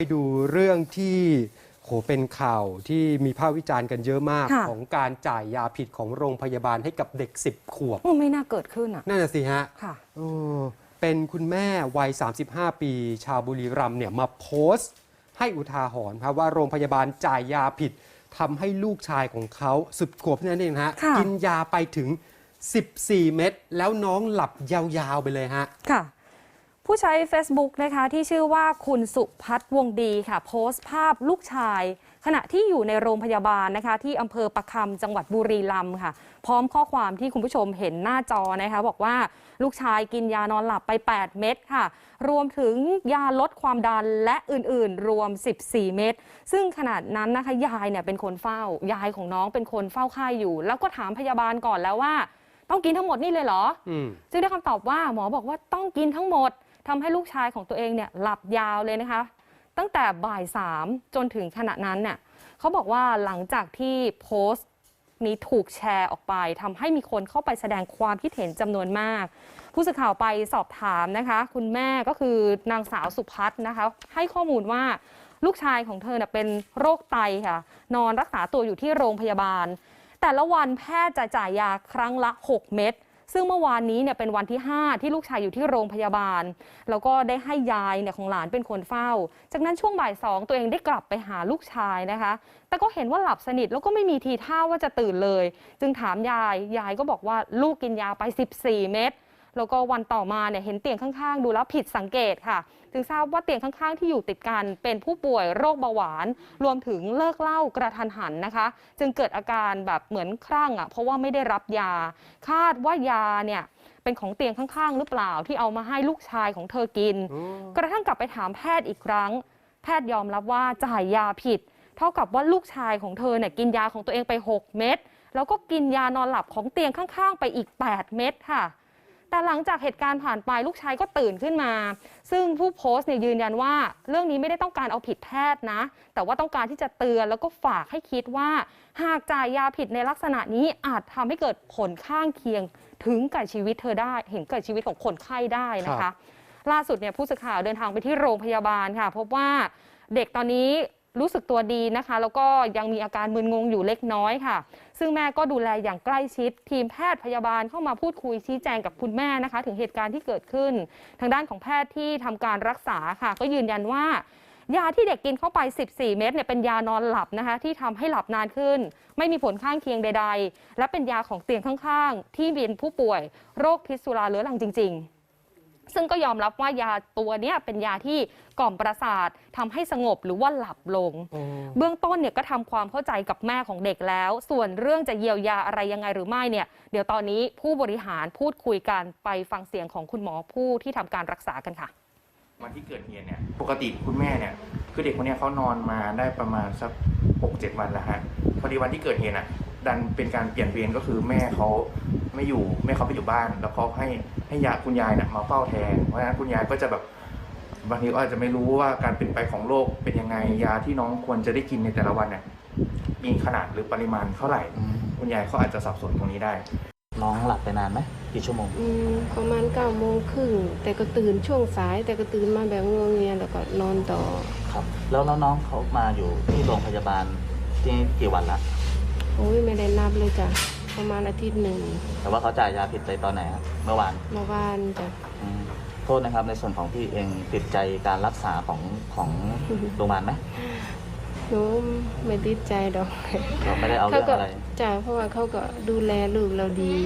ไปดูเรื่องที่โหเป็นข่าวที่มีภาพวิจารณ์กันเยอะมากค่ะของการจ่ายยาผิดของโรงพยาบาลให้กับเด็ก 10 ขวบโอ้ไม่น่าเกิดขึ้นอะ นั่นน่ะสิฮะค่ะเออเป็นคุณแม่วัย 35 ปี ชาวบุรีรัมย์เนี่ยมาโพสต์ ให้อุทาหรณ์ครับว่าโรงพยาบาลจ่ายยาผิดทำให้ลูกชายของเขาสิบขวบเท่านั้นเองนะฮะค่ะกินยาไปถึง 14 เม็ดแล้วน้องหลับยาวๆไปเลยฮะค่ะ ผู้ใช้ Facebook นะคะที่ชื่อว่าคุณสุพัฒน์วงดีค่ะ โพสต์ภาพลูกชาย ขณะที่อยู่ในโรงพยาบาลนะคะ ที่อำเภอประคำจังหวัดบุรีรัมย์ค่ะ พร้อมข้อความที่คุณผู้ชมเห็นหน้าจอนะคะ บอกว่าลูกชายกินยานอนหลับไป 8 เม็ดค่ะ รวมถึงยาลดความดันและอื่นๆ รวม 14 เม็ดซึ่งขนาดนั้นนะคะยายเนี่ยเป็นคนเฝ้ายายของน้องเป็นคนเฝ้าไข้อยู่ แล้วก็ถามพยาบาลก่อนแล้วว่า ต้องกินทั้งหมดนี่เลยเหรออืมจึงได้คำตอบว่าหมอบอกว่าต้องกินทั้งหมด ทำให้ลูกชายของตัวเองเนี่ยหลับยาวเลยนะคะ ตั้งแต่บ่ายสามจนถึงขณะนั้นเนี่ยเขาบอกว่าหลังจากที่โพสต์นี้ถูกแชร์ออกไปทำให้มีคนเข้าไปแสดงความคิดเห็นจำนวนมาก ผู้สื่อข่าวไปสอบถามนะคะ คุณแม่ก็คือนางสาวสุพัฒน์นะคะ ให้ข้อมูลว่าลูกชายของเธอเน่ยเป็นโรคไตค่ะ นอนรักษาตัวอยู่ที่โรงพยาบาล แต่ละวันแพทย์จะจ่ายยาครั้งละ 6 เม็ด ซึ่งเมื่อวานนี้เนี่ยเป็นวันที่ 5 ที่ลูกชายอยู่ที่โรงพยาบาล แล้วก็ได้ให้ยายเนี่ยของหลานเป็นคนเฝ้า จากนั้นช่วงบ่ายสองตัวเองได้กลับไปหาลูกชายนะคะ แต่ก็เห็นว่าหลับสนิทแล้วก็ไม่มีทีท่าว่าจะตื่นเลย จึงถามยายยายก็บอกว่าลูกกินยาไป 14 เม็ด แล้วก็วันต่อมาเนี่ยเห็นเตียงข้างๆ ดูแล้วผิดสังเกตค่ะจึงทราบว่าเตียงข้างๆ ที่อยู่ติดกันเป็นผู้ป่วยโรคเบาหวาน รวมถึงเลิกเหล้ากระทันหันนะคะ จึงเกิดอาการแบบเหมือนคลั่งอะเพราะว่าไม่ได้รับยา คาดว่ายาเนี่ยเป็นของเตียงข้างๆ หรือเปล่าที่เอามาให้ลูกชายของเธอกิน กระทั่งกลับไปถามแพทย์อีกครั้ง แพทย์ยอมรับว่าจ่ายยาผิด เท่ากับว่าลูกชายของเธอเนี่ยกินยาของตัวเองไป 6 เม็ดแล้วก็กินยานอนหลับของเตียงข้างๆ ไปอีก 8 เม็ดค่ะ แต่หลังจากเหตุการณ์ผ่านไปลูกชายก็ตื่นขึ้นมา ซึ่งผู้โพสต์เนี่ยยืนยันว่า เรื่องนี้ไม่ได้ต้องการเอาผิดแพทย์นะ แต่ว่าต้องการที่จะเตือนแล้วก็ฝากให้คิดว่า หากจ่ายยาผิดในลักษณะนี้อาจทำให้เกิดผลข้างเคียง ถึงกับชีวิตเธอได้เห็นกับชีวิตของคนไข้ได้นะคะ ล่าสุดเนี่ยผู้สื่อข่าวเดินทางไปที่โรงพยาบาลค่ะ พบว่าเด็กตอนนี้ รู้สึกตัวดีนะคะ แล้วก็ยังมีอาการมึนงงอยู่เล็กน้อยค่ะ ซึ่งแม่ก็ดูแลอย่างใกล้ชิด ทีมแพทย์พยาบาลเข้ามาพูดคุยชี้แจงกับคุณแม่นะคะ ถึงเหตุการณ์ที่เกิดขึ้น ทางด้านของแพทย์ที่ทำการรักษาค่ะ ก็ยืนยันว่ายาที่เด็กกินเข้าไป 14 เม็ดเนี่ยเป็นยานอนหลับนะคะ ที่ทำให้หลับนานขึ้น ไม่มีผลข้างเคียงใด ๆ และเป็นยาของเตียงข้างๆ ที่เป็นผู้ป่วย โรคพิษสุราเรื้อรังจริง ๆ ซึ่งก็ยอมรับว่ายาตัวเนี้ยเป็นยาที่กล่อมประสาททำให้สงบหรือว่าหลับลง เบื้องต้นเนี่ยก็ทำความเข้าใจกับแม่ของเด็กแล้ว ส่วนเรื่องจะเยียวยาอะไรยังไงหรือไม่เนี่ย เดี๋ยวตอนนี้ผู้บริหารพูดคุยกันไปฟังเสียงของคุณหมอผู้ที่ทำการรักษากันค่ะ วันที่เกิดเหตุเนี่ยปกติคุณแม่เนี่ยคือเด็กคนเนี้ยเขานอนมาได้ประมาณสักหกเจ็ดวันแล้วฮะพอดีวันที่เกิดเหตุอะ ดันเป็นการเปลี่ยนเวรก็คือแม่เขาไม่อยู่แม่เขาไปอยู่บ้าน แล้วเขาให้ให้ยาคุณยายเนี่ยมาเฝ้าแทนเพราะฉะนั้นคุณยายก็จะแบบบางทีก็อาจจะไม่รู้ว่าการเป็นไปของโรคเป็นยังไงยาที่น้องควรจะได้กินในแต่ละวันเนี่ยมีขนาดหรือปริมาณเท่าไหร่อืมคุณยายเขาอาจจะสับสนตรงนี้ได้ น้องหลับไปนานไหมกี่ชั่วโมง อืมประมาณเก้าโมงครึ่งแต่ก็ตื่นช่วงสาย แต่ก็ตื่นมาแบบงวงเงียแล้วก็นอนต่อ ครับ แล้วแล้วน้องเขามาอยู่ที่โรงพยาบาลที่กี่วันละ โอ้ยไม่ได้นับเลยจ้ะประมาณอาทิตย์หนึ่งแต่ว่าเขาจ่ายยาผิดไปตอนไหนครับเมื่อวานเมื่อวานจ้ะอืมโทษนะครับในส่วนของพี่เองติดใจการรักษาของของโรงพยาบาลไหมหนูไม่ติดใจดอก เราไม่ได้เอาเขาเรื่องก็อะไร จ้ะเพราะว่าเขาก็ดูแลลูกเราดี